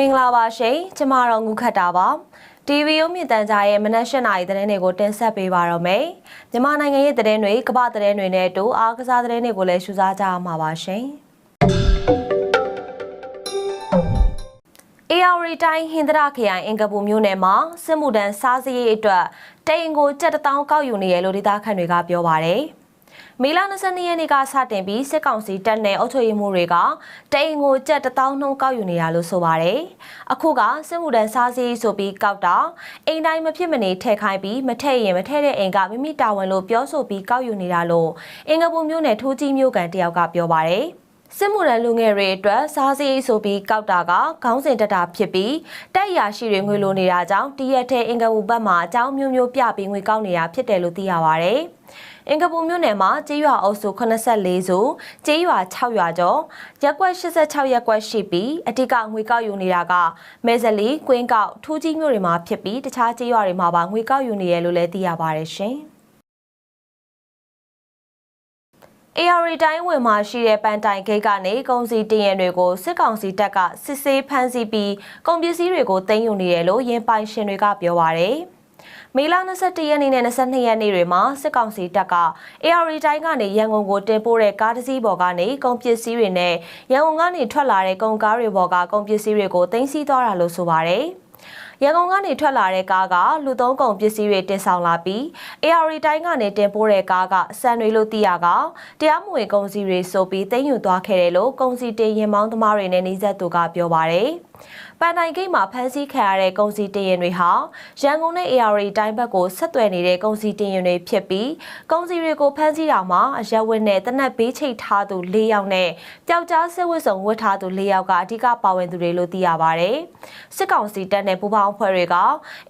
မင်္ဂလာပါရှင်ကျမတော့ငုခတ်တာပါ TV ရုံးမြင့်တန်ကြားရဲ့မနက်၈နာရီသတင်းတွေကိုတင်ဆက်ပေးပါတော့မယ်မြန်မာနိုင်ငံရဲ့သတင်းတွေကမ္ဘာသတင်းတွေနဲ့အတူအားကစားသတင်းတွေကိုလည်းရှုစားကြရမှာပါရှင်အေယာရီတိုင်းဟင်္ဒရာခရိုင်အင်ကပူမြို့နယ်မှာစစ်မှုထမ်းစားစရိတ်အတွက်တိန်ကိုကြက်တစ်တောင်းကောက်ယူနေရလို့ဒေသခံတွေကပြောပါတယ်။ မေလ22ရက်နေ့ကစတင်ပြီးစစ်ကောင်စီတပ်နဲ့အုပ်ချုပ်ရေးမှုတွေကတိန်ကိုကြက်တစ်တောင်းနှုံးကောက်ယူနေတာလို့ဆိုပါတယ်။အခုကစစ်မှုထမ်းစားစရိတ်ဆိုပြီးကောက်တာအိမ်တိုင်းမဖြစ်မနေထည့်ခိုင်းပြီးမထည့်ရင်မထည့်တဲ့အိမ်ကမိမိတာဝန်လို့ပြောဆိုပြီးကောက်ယူနေတာလို့အင်ကပူမြို့နယ်ထိုးကြီးမြို့ကန်တယောက်ကပြောပါတယ်။ စစ်မှုထမ်းလူငယ်တွေအတွက်စားစရိတ်ဆိုပြီးကောက်တာကခေါင်းစဉ်တက်တာဖြစ်ပြီးတက်ရရှိတွေငွေလိုနေတာကြောင့်တရက်ထဲအင်ကပူဘက်မှာအကြောင်းမျိုးမျိုးပြပြီးငွေကောက်နေတာဖြစ်တယ်လို့သိရပါဗျ။အင်ကပူမြို့နယ်မှာကျေးရွာအုပ်စု84စုကျေးရွာ6ရွာကျော်ရက်ကွက်86ရက်ကွက်ရှိပြီးအတိကငွေကောက်ယူနေတာကမဲဇလီကွင်းကောက်ထူးကြီးမြို့တွေမှာဖြစ်ပြီးတခြားကျေးရွာတွေမှာပါငွေကောက်ယူနေရလို့လည်းသိရပါတယ်ရှင်။ AR တိုင်းဝင်မှာရှိတဲ့ပန်တိုင်ဂိတ်ကနေကုန်စည်တင်ရန်တွေကိုစစ်ကောင်စီတပ်ကစစ်ဆေးဖမ်းဆီးပြီးကုန်ပစ္စည်းတွေကိုတင်ယူနေတယ်လို့ရင်ပိုင်ရှင်တွေကပြောပါရယ်မေလ21ရက်နေ့နဲ့22ရက်နေ့တွေမှာစစ်ကောင်စီတပ်က AR တိုင်းကနေရန်ကုန်ကိုတင်ပို့တဲ့ကားတစ်စီးပေါ်ကနေကုန်ပစ္စည်းတွေနဲ့ရန်ကုန်ကနေထွက်လာတဲ့ကုန်ကားတွေပေါ်ကကုန်ပစ္စည်းတွေကိုတင်စီသွားတာလို့ဆိုပါရယ် ရန်ကုန်ကနေထွက်လာတဲ့ကားကလူသုံးကုန်ပစ္စည်းတွေတင်ဆောင်လာပြီး AR တိုင်းကနေတင်ပို့တဲ့ကားကစံတွေလို့သိရကတရားမဝင်ကုန်စည်တွေဆိုပြီးတင်ယူသွားခဲ့တယ်လို့ကုန်စည်တင်ရင်မောင်းသမားတွေနဲ့နှိစက်သူကပြောပါတယ်။ပန်တိုင်ဂိတ်မှာဖမ်းဆီးခံရတဲ့ကုန်စည်တင်ရင်တွေဟာရန်ကုန်နဲ့ AR တိုင်းဘက်ကိုဆက်သွယ်နေတဲ့ကုန်စည်တင်ရင်တွေဖြစ်ပြီးကုန်စည်တွေကိုဖမ်းဆီးတာမှာအရက်ဝတ်နဲ့တနက်ဘေးချိတ်ထားသူ၄ယောက်နဲ့ပျောက်ကြားစစ်ဝတ်စုံဝတ်ထားသူ၄ယောက်ကအဓိကပါဝင်သူတွေလို့သိရပါတယ်။စစ်ကောင်စီတပ်နဲ့ပူးပေါင်းအဖွဲ့တွေက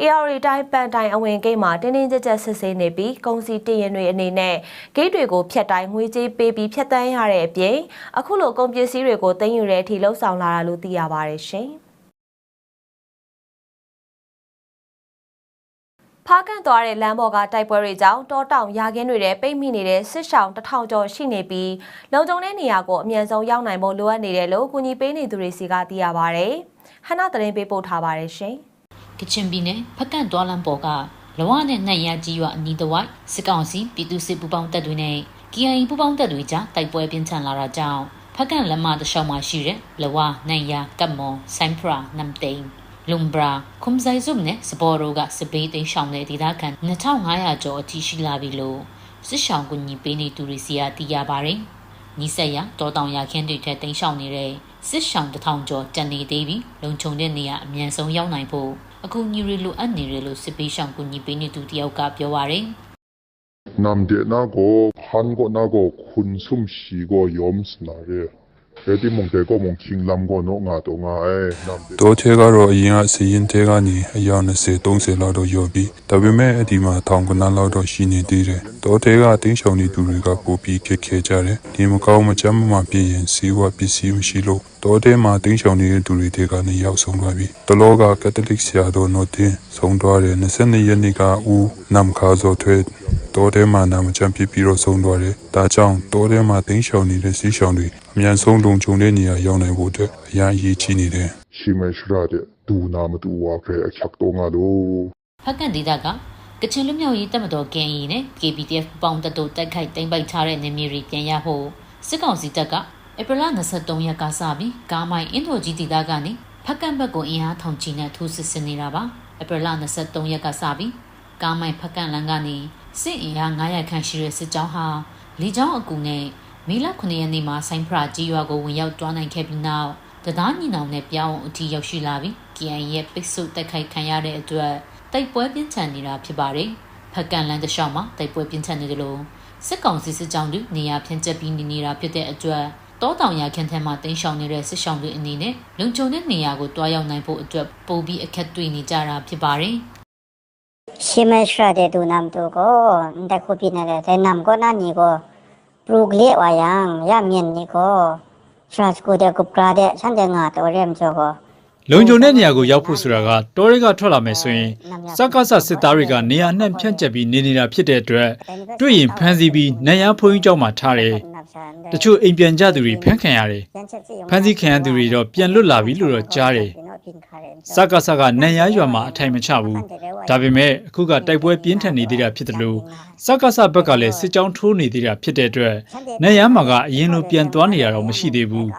AR တိုင်းပန်တိုင်အဝင်ဂိတ်မှာတင်းတင်းကြပ်ကြပ်စစ်ဆေးနေပြီးကုန်စည်တင်ရင်တွေအနေနဲ့ဂိတ်တွေကိုဖျက်တိုင်းငွေကြေးပေးပြီးဖျက်တမ်းရတဲ့အပြင်အခုလိုကုန်ပစ္စည်းတွေကိုတင်ယူတဲ့အထိလှုပ်ဆောင်လာတာလို့သိရပါတယ်ရှင်။ဖားကန်သွားတဲ့လမ်းပေါ်ကတိုက်ပွဲတွေကြောင့်တောတောင်ရာခင်းတွေထဲပိတ်မိနေတဲ့စစ်ရှောင်းတစ်ထောင်ကျော်ရှိနေပြီးလုံခြုံတဲ့နေရာကိုအမြန်ဆုံးရောက်နိုင်ဖို့လိုအပ်နေတယ်လို့ကူညီပေးနေသူတွေစီကသိရပါဗျ။ဟနာသတင်းပေးပို့ထားပါတယ်ရှင်။ ကချင်ပြည်နယ်ဖက်ကန့်သွားလမ်းပေါ်ကလဝနဲ့နှံ့ရကြီးရွာအနီးတစ်ဝိုက်စစ်ကောင်စီပြည်သူစစ်ပူးပေါင်းတပ်တွေနဲ့ KIA ပူးပေါင်းတပ်တွေကြားတိုက်ပွဲပြင်းထန်လာတာကြောင့်ဖက်ကန့်လမ်းမတစ်လျှောက်မှာရှိတဲ့လဝနှံ့ရကတ်မော်ဆိုင်ဖရာနမ်တိန်လုံဘရာခုံဆိုင်စုနဲ့စပေါ်ရိုကစပေးသိမ်းရှောင်းတဲ့ဒေသခံ2500ကျော်အထိရှိလာပြီလို့စစ်ရှောင်းကူညီပေးနေသူတွေစီကသိရပါတယ်။နီးစက်ရတောတောင်ရခင်းတွေထက်သိမ်းရှောင်းနေတဲ့စစ်ရှောင်းတစ်ထောင်ကျော်တန်နေသေးပြီးလုံခြုံတဲ့နေရာအမြန်ဆုံးရောက်နိုင်ဖို့ အခုညီရီလိုအပ်နေတယ်လို့စစ်ပေးရှောင်းကူညီပေးနေသူတယောက်ကပြောပါရယ် namde na go han go na go khun sum shi go yom sna re e ti mong te go mong king lam go no nga to nga e namde တောထဲကတော့အရင်ကစီရင်တဲကနေအယောက်20 30လောက်တော့ရော်ပြီးဒါပေမဲ့အဒီမှာထောင်ကနန်းလောက်တော့ရှိနေသေးတယ်တောထဲကတင်းရှောင်နေသူတွေကပိုပြီးခက်ခဲကြတယ်ဒီမကောင်းမချမ်းမပြည့်ရင်စီဝပစ္စည်းမရှိလို့တောထဲမှာတင်းရှောင်နေတဲ့သူတွေတဲကနေရောက်ဆုံးသွားပြီတလောကကက်သလစ်ဆရာတော်နော်တင်ဆုံးသွားတယ်22ရက်နေ့ကဦးနမ်ခါဇောထွဲတောထဲမှာနာမချမ်းပြပြီးတော့ဆုံးသွားတယ်ဒါကြောင့်တောထဲမှာတင်းရှောင်နေတဲ့စီးရှောင်တွေအမြန်ဆုံးလုံခြုံတဲ့နေရာရောက်နိုင်ဖို့အတွက်အများကြီးကြီးနေတယ် shi me shra de du na ma tu wa kre a khak to nga do ဖက်ကန်ဒေသကကချင်လူမျိုးရေးတပ်မတော် KNY နဲ့ KPDF ပေါင်းတပ်တို့တိုက်ခိုက်သိမ်းပိုက်ထားတဲ့နေမြေတွေပြန်ရဖို့စစ်ကောင်စီတပ်က ဧပြီလ23ရက်ကစပြီးကားမိုင်အင်ဒိုဂျီဒေသကနေဖက်ကန်ဘက်ကိုအင်အားထောင်ချီနဲ့ထိုးစစ်ဆင်နေတာပါဧပြီလ23ရက်ကစပြီးကားမိုင်ဖက်ကန်လမ်းကနေစစ်အင်အား900ခန့်ရှိတဲ့စစ်ကြောင်းဟာလီကြောင်းအကူနဲ့မေလ9ရက်နေ့မှာဆိုင်းဖရာကြီးရွာကိုဝင်ရောက်တွားနိုင်ခဲ့ပြီးနောက်တသားညီနောင်နဲ့ပြောင်းအောင်အထိရောက်ရှိလာပြီး KN ရဲ့ပိတ်ဆို့တက်ခိုက်ခံရတဲ့အတွက်တိုက်ပွဲပြင်းထန်နေတာဖြစ်ပါတယ်။ဖက်ကန်လန်တလျှောက်မှာတိုက်ပွဲပြင်းထန်နေတယ်လို့စစ်ကောင်စီစစ်ကြောင်းတွေနေရာဖြန့်ကျက်ပြီးနေနေတာဖြစ်တဲ့အတွက် တောတောင်ရခင်းထဲမှာတင်းရှောင်နေတဲ့စစ်ရှောင်တွေအနေနဲ့လုံခြုံတဲ့နေရာကိုတွားရောက်နိုင်ဖို့အတွက်ပိုပြီးအခက်တွေ့နေကြတာဖြစ်ပါတယ်။ရှိမရှိတဲ့ဒူနမ်တူကိုတခုပြနေတယ်တဲ့နမ်ကိုနာနီကိုပရူကလေးဝါယံရမြင်နီကိုစရတ်ကိုတဲ့ကုပရာတဲ့ဆန်တဲ့ငါတော်ရဲမချောကို လုံခြုံတဲ့နေရာကိုရောက်ဖို့ဆိုတာကတောတွေကထွက်လာမယ်ဆိုရင်စက္ကစစစ်သားတွေကနေရာနှံ့ဖြန့်ကျက်ပြီးနေနေတာဖြစ်တဲ့အတွက်တွေ့ရင်ဖမ်းဆီးပြီးနတ်ရန်ဘုန်းကြီးကျောင်းမှာထားတယ်တချို့အိမ်ပြန်ကြသူတွေဖမ်းခံရတယ်ဖမ်းဆီးခံရသူတွေတော့ပြန်လွတ်လာပြီလို့တော့ကြားတယ် စကစကနန်ရရွာမှာအထိုင်မချဘူးဒါပေမဲ့အခုကတိုက်ပွဲပြင်းထန်နေသေးတာဖြစ်တယ်လို့စကစဘက်ကလည်းစစ်ကြောင်းထိုးနေသေးတာဖြစ်တဲ့အတွက်နန်ရမှာကအရင်လိုပြန်သွားနေရတော့မရှိသေးဘူး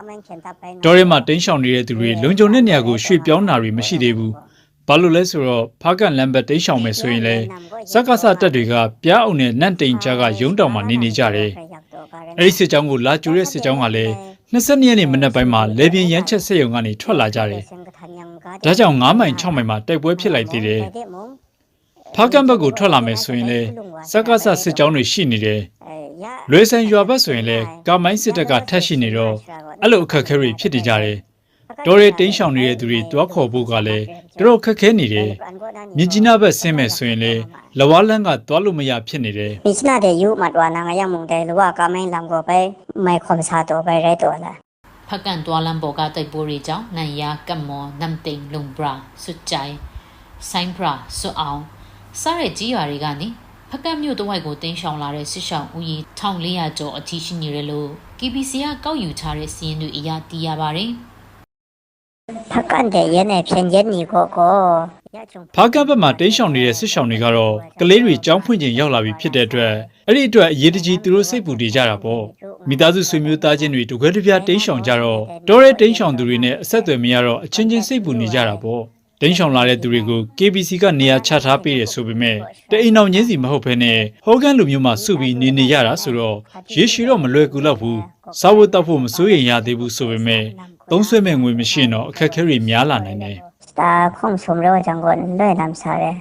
တော်ရဲမှာတင်းရှောင်နေတဲ့သူတွေလုံခြုံတဲ့နေရာကိုရွှေ့ပြောင်းတာတွေမရှိသေးဘူးဘာလို့လဲဆိုတော့ဖားကန်လမ်းဘက်တင်းရှောင်မယ်ဆိုရင်လေစကစတက်တွေကပြားအောင်နဲ့နန့်တိန်ကြားကရုံးတောင်မှာနေနေကြတယ်အဲ့ဒီစစ်ကြောင်းကိုလာကြိုတဲ့စစ်ကြောင်းကလည်း 22ရက်နေ့မနက်ပိုင်းမှာလေပြင်းရမ်းချက်ဆက်ရုံကနေထွက်လာကြတယ်ဒါကြောင့်9မိုင်6မိုင်မှာတိုက်ပွဲဖြစ်လိုက်သေးတယ်ဖားကန်ဘက်ကိုထွက်လာမယ်ဆိုရင်လေစကစစစ်ကြောင်းတွေရှိနေတယ်လွေဆန်ရွာဘက်ဆိုရင်လေကာမိုင်းစစ်တပ်ကထက်ရှိနေတော့အဲ့လိုအခက်အခဲတွေဖြစ်နေကြတယ် တော်ရဲတင်းရှောင်နေတဲ့သူတွေတွားခေါ်ဖို့ကလည်းတော်တော်ခက်ခဲနေတယ်မြင်းကြီးနားဘက်ဆင်းမယ်ဆိုရင်လေလဝါလန်းကတွားလို့မရဖြစ်နေတယ်မိချနာတဲ့ယူမတော်နာငါရမုန်တဲ့လူကကမိုင်းလမ်ကိုပဲမိုက်ခွန်စားတော့ပဲရဲတော်လားဖက်ကန်တွာလန်ဘော်ကတိုက်ပွဲတွေကြောင့်နန်ယာကတ်မော်နမ်တိန်လုံဘရာစွတ်ချိုင်ဆိုင်ဘရာစွတ်အောင်စားတဲ့ကြီးရွာတွေကနေဖက်ကန်မြို့တဝိုက်ကိုတင်းရှောင်လာတဲ့စစ်ရှောင်ဦးရေ1400ကျော်အထိရှိနေတယ်လို့ KBC ကကောက်ယူထားတဲ့စီးရင်တွေအရသိရပါတယ် ဖက်ကန်တဲ့ရဲနဲ့ဖြန်ရဲညီကိုကိုဖားကတ်ဘက်မှာတိတ်ရှောင်နေတဲ့စစ်ရှောင်တွေကတော့ကလေးတွေကြောင်းဖွင့်ခြင်းရောက်လာပြီဖြစ်တဲ့အတွက်အဲ့ဒီအတွက်အရေးတကြီးသူတို့စိတ်ပူနေကြတာပေါ့မိသားစုဆွေမျိုးသားချင်းတွေတကွဲတပြားတိတ်ရှောင်ကြတော့တော်ရဲတိတ်ရှောင်သူတွေနဲ့အဆက်အသွယ်မရတော့အချင်းချင်းစိတ်ပူနေကြတာပေါ့တိတ်ရှောင်လာတဲ့သူတွေကို KBC ကနေရာချထားပေးရဆိုပေမဲ့တအိမ်အောင်ချင်းစီမဟုတ်ဘဲနဲ့ဟောကန်လူမျိုးမှစုပြီးနေနေရတာဆိုတော့ရေရှည်တော့မလွယ်ကူတော့ဘူးစားဖို့တောက်ဖို့မစိုးရင်ရသေးဘူးဆိုပေမဲ့ သုံးဆွဲမဲ့ငွေမရှိရင်တော့အခက်အခဲတွေများလာနိုင်တယ်စတာခုံဆုံရောဂျန်ကွန်လွဲလမ်စားရဲ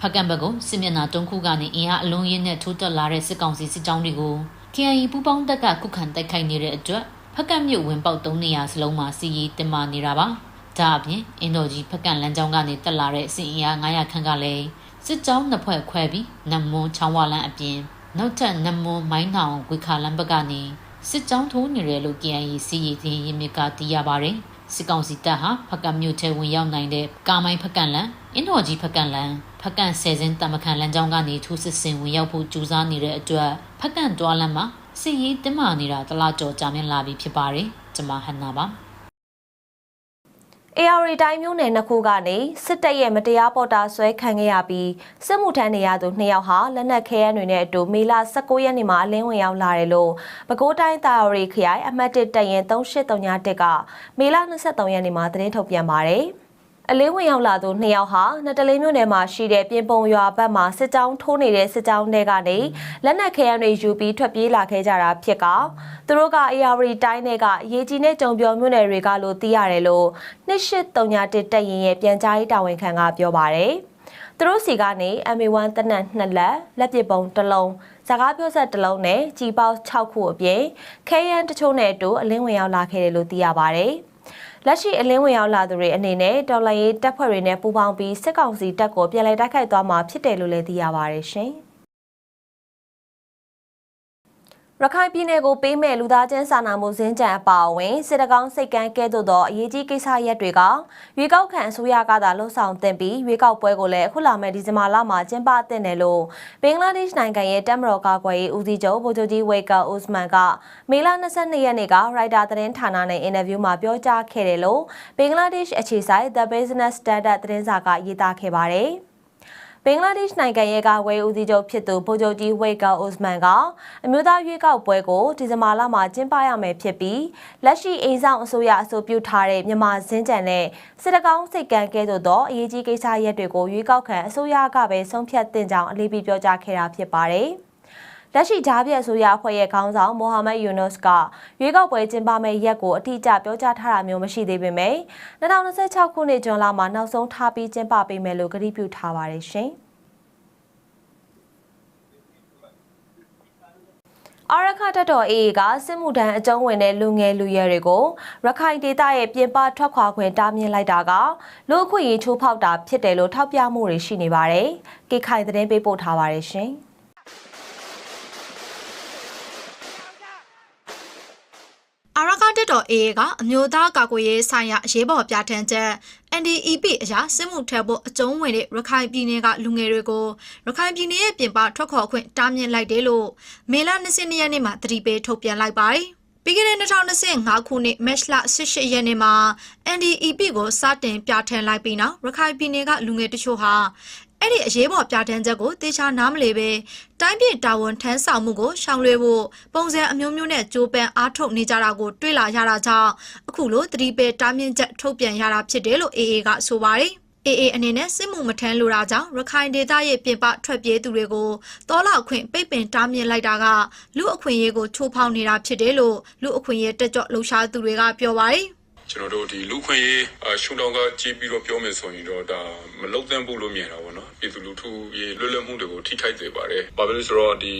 ဖက်ကန်ဘက်ကိုစစ်မျက်နှာတုံးခုကနေအင်အားအလုံးရင်းနဲ့ထိုးတက်လာတဲ့စစ်ကောင်စီစစ်ကြောင်းတွေကို KIA ပူးပေါင်းတပ်ကခုခံတိုက်ခိုက်နေတဲ့အတွက်ဖက်ကန်မြို့ဝင်ပေါက်၃နေရာစလုံးမှာစီရီတင်မာနေတာပါ။ဒါအပြင်အင်ဒိုဂျီဖက်ကန်လမ်းကြောင်းကနေတက်လာတဲ့စစ်အင်အား900ခန့်ကလည်းစစ်ကြောင်းနှစ်ဖွဲ့ခွဲပြီးနမွန်ချောင်းဝလန်းအပြင်နောက်ထပ်နမွန်မိုင်းနောင်ဝေခါလန်းဘက်ကနေ စစ်ကြောင်းထိုးနေတယ်လို့ KIA စီရီတင်ရင်းမြစ်ကသိရပါတယ်။စစ်ကောင်စီတပ်ဟာဖက်ကန်မြို့ထဲဝင်ရောက်နိုင်တဲ့ကာမိုင်းဖက်ကန်လန်အင်ဒိုဂျီဖက်ကန်လန်ဖက်ကန်ဆယ်စင်းတမကန်လန်ကြောင်းကနေထိုးစစ်ဆင်ဝင်ရောက်ဖို့ကြိုးစားနေတဲ့အတွက်ဖက်ကန်တွားလန်မှာစစ်ရေးတင်းမာနေတာတလားကြော်ကြာမြင့်လာပြီဖြစ်ပါတယ်ကျွန်မဟန်နာပါ AR တိုင်းမျိုးနယ်နှစ်ခုကနေစစ်တပ်ရဲ့မတရားပေါ်တာဆွဲခံခဲ့ရပြီးစစ်မှုထမ်းနေရသူနှစ်ယောက်ဟာလက်နက်ခဲယမ်းတွေနဲ့အတူမေလ19ရက်နေ့မှာအလင်းဝင်ရောက်လာတယ်လို့ပဲခူးတိုင်းတာရီခရိုင်အမှတ်1တပ်ရင်3831ကမေလ23ရက်နေ့မှာသတင်းထုတ်ပြန်ပါတယ်။ အလင်းဝင်ရောက်လာသူနှစ်ယောက်ဟာနတလေးမြို့နယ်မှာရှိတဲ့ပြင်ပုံရွာဘက်မှာစစ်ကြောင်းထိုးနေတဲ့စစ်ကြောင်းတွေကနေလက်နက်ခဲယမ်းတွေယူပြီးထွက်ပြေးလာခဲ့ကြတာဖြစ်ကသူတို့က AR တိုင်းတွေကရေကြီးနဲ့ကြုံပြောမြို့နယ်တွေကလို့သိရတယ်လို့2831တက်ရင်ရဲ့ပြန်ကြားရေးတာဝန်ခံကပြောပါတယ်။သူတို့စီကနေ MA1 တနက်2လက်လက်ပစ်ပုံတစ်လုံးစကားပြောဆက်တစ်လုံးနဲ့ကြီးပေါက်6ခုအပြင်ခဲယမ်းတချို့နဲ့အတူအလင်းဝင်ရောက်လာခဲ့တယ်လို့သိရပါတယ်။ လက်ရှိအလင်းဝင်ရောက်လာသူတွေအနေနဲ့တော်လိုင်းရေးတပ်ဖွဲ့တွေနဲ့ပူးပေါင်းပြီးစစ်ကောင်စီတပ်ကိုပြန်လည်တိုက်ခိုက်သွားမှာဖြစ်တယ်လို့လည်းသိရပါတယ်ရှင်။ ရခိုင်ပြည်နယ်ကိုပေးမဲ့လူသားချင်းစာနာမှုစင်းကြံအပါအဝင်စစ်တကောင်းစိတ်ကန်းကဲသို့သောအရေးကြီးကိစ္စရပ်တွေကရွေးကောက်ခံအစိုးရကသာလှုံ့ဆော်တင်ပြီးရွေးကောက်ပွဲကိုလည်းအခုလာမယ့်ဒီဇင်ဘာလမှာကျင်းပတင်တယ်လို့ဘင်္ဂလားဒေ့ရှ်နိုင်ငံရဲ့တပ်မတော်ကာကွယ်ရေးဦးစီးချုပ်ဗိုလ်ချုပ်ကြီးဝေကာဥစမန်ကမေလ22ရက်နေ့ကရိုက်တာသတင်းဌာနနဲ့အင်တာဗျူးမှာပြောကြားခဲ့တယ်လို့ဘင်္ဂလားဒေ့ရှ်အခြေစိုက် The Business Standard သတင်းစာကရေးသားခဲ့ပါတယ်။ဘ င်္ဂလားဒေ့ရှ်နိုင်ငံရဲ့ကဝေဦးစီးချုပ်ဖြစ်သူဗိုလ်ချုပ်ကြီးဝေကာအိုစမန်ကအမျိုးသားရွေးကောက်ပွဲကိုဒီဇင်ဘာလမှာကျင်းပရမယ်ဖြစ်ပြီးလက်ရှိအိမ်ဆောင်အစိုးရအဆိုပြုထားတဲ့မြန်မာစင်းကြံနဲ့စစ်တကောင်းစိတ်ကံကဲသို့သောအရေးကြီးကိစ္စရပ်တွေကိုရွေးကောက်ခံအစိုးရကပဲဆုံးဖြတ်တင်ကြောင်းအလေးပေးပြောကြားခဲ့တာဖြစ်ပါတယ်။ လက်ရှိဂျားပြည့်အစိုးရအဖွဲ့ရဲ့ခေါင်းဆောင်မိုဟာမက်ယူနုစ်ကရွေးကောက်ပွဲကျင်းပမယ့်ရက်ကိုအတိအကျပြောကြားထားတာမျိုးမရှိသေးပေမဲ့2026ခုနှစ်ဇွန်လမှာနောက်ဆုံးထားပြီးကျင်းပပေးမယ်လို့ကတိပြုထားပါတယ်ရှင်။အာရခတတော် AA ကစစ်မှုထမ်းအကျုံးဝင်တဲ့လူငယ်လူရွယ်တွေကိုရခိုင်ဒေသရဲ့ပြင်ပထွက်ခွာခွင့်တားမြစ်လိုက်တာကလူအခွင့်အရေးချိုးဖောက်တာဖြစ်တယ်လို့ထောက်ပြမှုတွေရှိနေပါတယ်။ကေခိုင်သတင်းပေးပို့ထားပါတယ်ရှင်။ အာရကန်တက်တော် AA ကအမျိုးသားကာကွယ်ရေးဆိုင်ရာအရေးပေါ်ပြဋ္ဌာန်းချက် NDEP အရာစစ်မှုထမ်းဖို့အကျုံးဝင်တဲ့ရခိုင်ပြည်နယ်ကလူငယ်တွေကိုရခိုင်ပြည်နယ်ရဲ့ပြင်ပထွက်ခေါ်ခွင့်တားမြစ်လိုက်တယ်လို့မေလ22ရက်နေ့မှာတတိပေးထုတ်ပြန်လိုက်ပါတယ်။ပြီးခဲ့တဲ့2025ခုနှစ်မတ်လ18ရက်နေ့မှာ NDEP ကိုစတင်ပြဋ္ဌာန်းလိုက်ပြီးနောက်ရခိုင်ပြည်နယ်ကလူငယ်တချို့ဟာ အဲ့ဒီအရေးပေါ်ပြဋ္ဌာန်းချက်ကိုတေချာနားမလည်ပဲတိုင်းပြည်တာဝန်ထမ်းဆောင်မှုကိုရှောင်လွှဲဖို့ပုံစံအမျိုးမျိုးနဲ့ကြိုးပမ်းအားထုတ်နေကြတာကိုတွေ့လာရတာကြောင့်အခုလိုသတိပေးတားမြစ်ချက်ထုတ်ပြန်ရတာဖြစ်တယ်လို့ AA ကဆိုပါတယ်။ AA အနေနဲ့စစ်မှုမထမ်းလိုတာကြောင့်ရခိုင်ဒေသရဲ့ပြင်ပထွက်ပြေးသူတွေကိုတောလောက်ခွင့်ပိတ်ပင်တားမြစ်လိုက်တာကလူအခွင့်အရေးကိုချိုးဖောက်နေတာဖြစ်တယ်လို့လူအခွင့်အရေးတက်ကြွလှုပ်ရှားသူတွေကပြောပါတယ်။ ကျွန်တော်တို့ဒီလူခွင့်ရေးအရှုံတောင်ကကြည့်ပြီးတော့ပြောမယ်ဆိုရင်တော့ဒါမလုံသင့်ဘူးလို့မြင်တာပေါ့နော်ပြည်သူလူထုရေးလွတ်လပ်မှုတွေကိုထိခိုက်စေပါတယ်။ဘာဖြစ်လို့ဆိုတော့ဒီ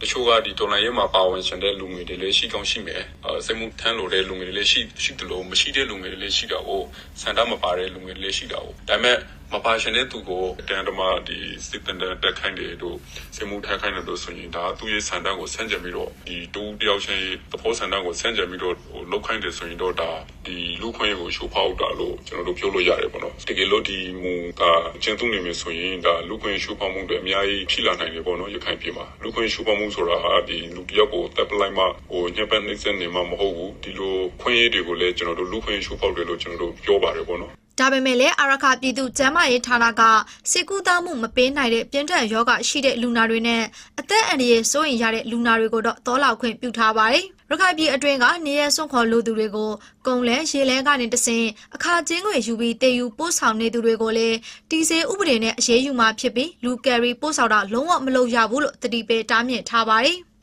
တချို့ကဒီဒေါ်လာရေးမှာပါဝင်ရှင်တဲ့လူငယ်တွေလည်းရှိကောင်းရှိမယ်။အဲစိတ်မှုထမ်းလို့တဲ့လူငယ်တွေလည်းရှိရှိတယ်လို့မရှိတဲ့လူငယ်တွေလည်းရှိတာကိုစံတမပါတဲ့လူငယ်တွေလည်းရှိတာကိုဒါပေမဲ့ မပါရှင်တဲ့သူကိုတန်တမဒီစစ်တန်တက်ခိုင်းတယ်တို့စိတ်မှုထမ်းခိုင်းတယ်တို့ဆိုရင်ဒါသူ့ရဲ့စံတန်းကိုဆန့်ကျင်ပြီးတော့ဒီတူတယောက်ချင်းသဘောစံတန်းကိုဆန့်ကျင်ပြီးတော့ဟိုလောက်ခိုင်းတယ်ဆိုရင်တော့ဒါဒီလူခွင့်ရေးကိုရှိုးဖောက်တာလို့ကျွန်တော်တို့ပြောလို့ရတယ်ပေါ့နော်တကယ်လို့ဒီမူကကျင်းသုံးနေမယ်ဆိုရင်ဒါလူခွင့်ရေးရှိုးဖောက်မှုတွေအများကြီးဖြစ်လာနိုင်တယ်ပေါ့နော်ရခိုင်ပြည်မှာလူခွင့်ရေးရှိုးဖောက်မှုဆိုတာဟာဒီလူတယောက်ကိုတပ်ပလိုက်မှဟိုညှက်ပန်းနှိမ့်ဆက်နေမှမဟုတ်ဘူးဒီလိုခွင့်ရေးတွေကိုလည်းကျွန်တော်တို့လူခွင့်ရေးရှိုးဖောက်တယ်လို့ကျွန်တော်တို့ပြောပါတယ်ပေါ့နော် ဒါပေမဲ့လည်းအာရခပြည်သူကျန်းမာရေးဌာနကစေကူသားမှုမပေးနိုင်တဲ့ပြင်းထန်ယောဂရှိတဲ့လူနာတွေနဲ့အသက်အန္တရာယ်စိုးရိမ်ရတဲ့လူနာတွေကိုတော့တောလောက်ခွင့်ပြုထားပါတယ်။ရခိုင်ပြည်အတွင်းကနေရစွန့်ခေါ်လူသူတွေကိုကုံလဲရေလဲကနေတဆင်အခါကျင်းငွေယူပြီးတေယူပို့ဆောင်နေသူတွေကိုလည်းတီစေဥပဒေနဲ့အရေးယူမှာဖြစ်ပြီးလူကယ်ရီပို့ဆောင်တာလုံးဝမလုပ်ရဘူးလို့တတိပေးတားမြစ်ထားပါတယ်။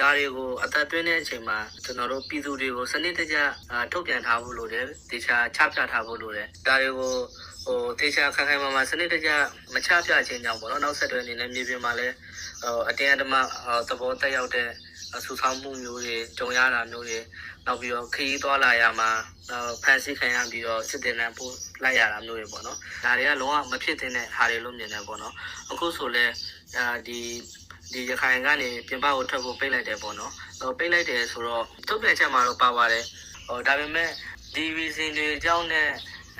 ဒါတွေကိုအသက်သွင်းတဲ့အချိန်မှာကျွန်တော်တို့ပြည်သူတွေကိုစနစ်တကျအာထုတ်ပြန်ထားဖို့လိုတယ်တေချာချပြထားဖို့လိုတယ်ဒါတွေကိုဟိုတေချာခိုင်ခိုင်မာမာစနစ်တကျမချပြခြင်းကြောင့်ပေါ့နော်နောက်ဆက်တွဲအနေနဲ့မြေပြင်မှာလည်းဟိုအတင်းအဓမ္မဟိုသဘောတက်ရောက်တဲ့ဆူဆောင်းမှုမျိုးတွေကြုံရတာမျိုးတွေနောက်ပြီးတော့ခရီးသွားလာရမှာဖန်ဆီးခံရပြီးတော့စစ်တင်တန်းပို့လိုက်ရတာမျိုးတွေပေါ့နော်ဒါတွေကလုံးဝမဖြစ်သင့်တဲ့ဟာတွေလို့မြင်တယ်ပေါ့နော်အခုဆိုလဲအာဒီ ဒီရခိုင်ကနေပြင်ပကိုထွက်ဖို့ပိတ်လိုက်တယ်ပေါ့နော်။ဟိုပိတ်လိုက်တယ်ဆိုတော့ထုတ်ပြန်ချက်မှာတော့ပါပါတယ်။ဟိုဒါပေမဲ့ဒီဗီဇင်တွေအကြောင်းနဲ့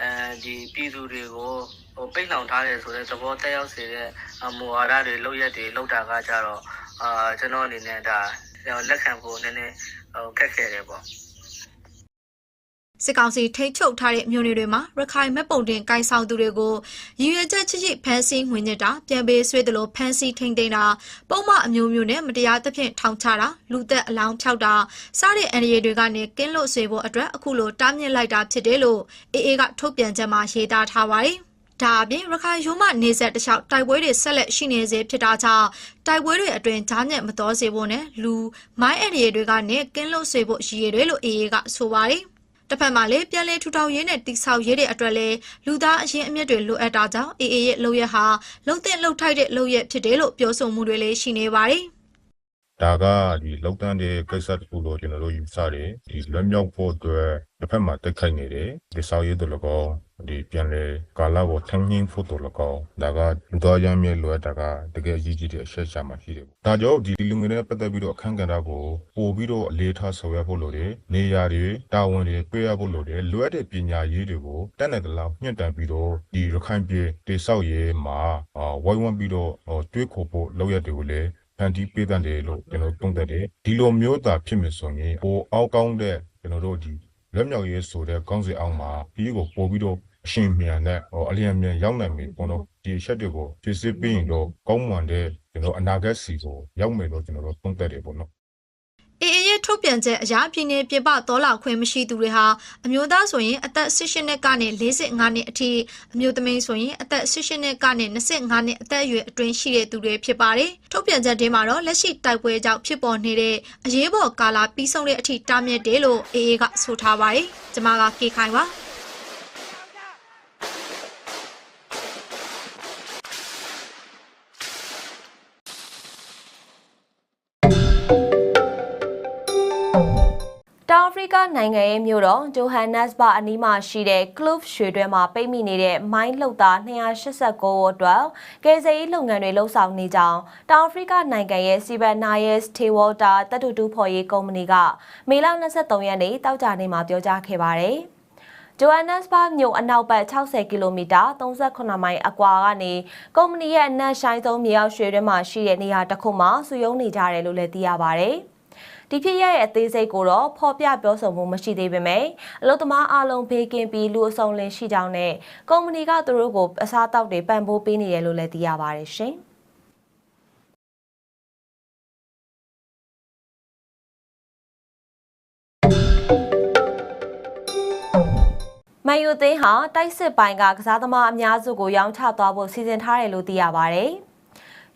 အဲဒီပြည်သူတွေကိုဟိုပိတ်လောင်ထားတယ်ဆိုတဲ့သဘောတက်ရောက်စေတဲ့အမူဝါဒတွေလောက်ရက်တွေလောက်တာကကြတော့အာကျွန်တော်အနေနဲ့ဒါလက်ခံဖို့နည်းနည်းဟိုခက်ခဲတယ်ပေါ့။ စစ်ကောင်စီထိတ်ချုပ်ထားတဲ့မြို့နယ်တွေမှာရခိုင်မက်ပုံတင်ကိုင်ဆောင်သူတွေကိုရည်ရွယ်ချက်ချစ်ချစ်ဖမ်းဆီးငွေညစ်တာပြန်ပေးဆွေးတယ်လို့ဖမ်းဆီးထိန်သိမ်းတာပုံမှန်အမျိုးမျိုးနဲ့မတရားသဖြင့်ထောင်ချတာလူသက်အလောင်းဖြောက်တာစတဲ့အန္တရာယ်တွေကနေကင်းလွတ်စေဖို့အတွက်အခုလိုတားမြစ်လိုက်တာဖြစ်တယ်လို့အေအေကထုတ်ပြန်ချက်မှာရေးသားထားပါတယ်ဒါအပြင်ရခိုင်ရုံးမနေဆက်တလျှောက်တိုက်ပွဲတွေဆက်လက်ရှိနေစေဖြစ်တာကြောင့်တိုက်ပွဲတွေအတွင်ဂျားညက်မတော်စေဖို့နဲ့လူမိုင်းအန္တရာယ်တွေကနေကင်းလွတ်စေဖို့ရည်ရွယ်တယ်လို့အေအေကဆိုပါတယ် တစ်ဖက်မှာလည်းပြန်လည်ထူထောင်ရေးနဲ့တိဆောက်ရေးတဲ့အတွက်လည်းလူသားအရင်အမြင့်တွေလိုအပ်တာကြောင့်အေအေရဲ့လုပ်ရက်ဟာလုံတဲ့လှုပ်ထိုက်တဲ့လုပ်ရက်ဖြစ်တယ်လို့ပြောဆိုမှုတွေလည်းရှိနေပါတယ်ဒါကဒီလောက်တန်းတဲ့ကိစ္စတစ်ခုလို့ကျွန်တော်တို့ယူဆတယ်ဒီလွတ်မြောက်ဖို့အတွက်တစ်ဖက်မှာတက်ခိုက်နေတယ်ဒီဆောင်ရည်တို့လကော ဒီပြန်လေကာလာကိုထင်းငင်းဖို့တို့လကောဒါကလူသားရမ်းမြေလိုအပ်တာကတကယ်အရေးကြီးတဲ့အချက်ရှာမှရှိတယ်ဒါကြောင့်ဒီလူငယ်တွေပတ်သက်ပြီးတော့အခန်းကဏ္ဍကိုပို့ပြီးတော့အလေးထားဆောင်ရွက်ဖို့လိုတယ်နေရာတွေတာဝန်တွေပေးရဖို့လိုတယ်လိုအပ်တဲ့ပညာရေးတွေကိုတက်နေတလားညှင့်တန်ပြီးတော့ဒီရခိုင်ပြည်တိဆောက်ရေးမှာအာဝိုင်းဝန်းပြီးတော့ဟိုတွေးခေါ်ဖို့လောက်ရတွေကိုလည်းဖန်တီးပေးတတ်တယ်လို့ကျွန်တော်သုံးသပ်တယ်ဒီလိုမျိုးသာဖြစ်မယ်ဆိုရင်ပိုအောက်ကောင်းတဲ့ကျွန်တော်တို့ဒီလက်မြောက်ရေးဆိုတဲ့ကောင်းစီအောင်မှာပြီးကိုပို့ပြီးတော့ အရှင်မြန်တဲ့ဟိုအလျင်မြန်ရောက်နိုင်ပြီပေါ့နော်ဒီအချက်တွေကိုဖြည့်ဆည်းပြီးရင်တော့ကောင်းမွန်တဲ့ကျွန်တော်အနာဂတ်စီကိုရောက်မယ်လို့ကျွန်တော်တို့သုံးသပ်တယ်ပေါ့နော်အေအေရဲ့ထုတ်ပြန်ချက်အရာပြည်နယ်ပြပတော်လာခွင့်မရှိသူတွေဟာအမျိုးသားဆိုရင်အသက်18နှစ်ကနေ45နှစ်အထိအမျိုးသမီးဆိုရင်အသက်18နှစ်ကနေ25နှစ်အသက်အရွယ်အတွင်းရှိတဲ့သူတွေဖြစ်ပါတယ်။ထုတ်ပြန်ချက်ထဲမှာတော့လက်ရှိတိုက်ပွဲကြောင့်ဖြစ်ပေါ်နေတဲ့အရေးပေါ်ကာလပြီးဆုံးတဲ့အထိတားမြစ်တယ်လို့အေအေကဆိုထားပါတယ်။ကျွန်မကကေခိုင်ပါ။ ရိကနိုင်ငံရဲ့မြို့တော်ဂျိုဟန်နက်စ်ဘတ်အနီးမှာရှိတဲ့ကလုဖ်ရွှေတွဲမှာပိတ်မိနေတဲ့မိုင်းလှုပ်သား289ကိုအတွက်ကယ်ဆယ်ရေးလုပ်ငန်းတွေလှုပ်ဆောင်နေကြောင်းတောင်အာဖရိကနိုင်ငံရဲ့စီဗန်နာယက်စ်ထေဝေါ်တာတပ်တူတူဖော်ရေးကုမ္ပဏီကမေလ23ရက်နေ့တောက်ကြနေ့မှာပြောကြားခဲ့ပါတယ်။ဂျိုဟန်နက်စ်ဘတ်မြို့အနောက်ဘက်60ကီလိုမီတာ38မိုင်အကွာကနေကုမ္ပဏီရဲ့အနက်ရှိုင်းဆုံးမြေအောက်ရွှေတွဲမှာရှိတဲ့နေရာတစ်ခုမှာစုယုံနေကြတယ်လို့လည်းသိရပါတယ်။ ဒီဖြစ်ရဲ့အသေးစိတ်ကိုတော့ဖော်ပြပြောဆိုမှုမရှိသေးပေမဲ့အလုပ်သမားအလုံးဘေးကင်းပြီးလူအစုံလင်ရှိကြောင်းနဲ့ကုမ္ပဏီကသူတို့ကိုအစားအသောက်တွေပံ့ပိုးပေးနေတယ်လို့လည်းသိရပါတယ်ရှင်။မန်ယူသိန်းဟာတိုက်စစ်ပိုင်းကကစားသမားအများစုကိုရောင်းချသွားဖို့စီစဉ်ထားတယ်လို့သိရပါဗျ။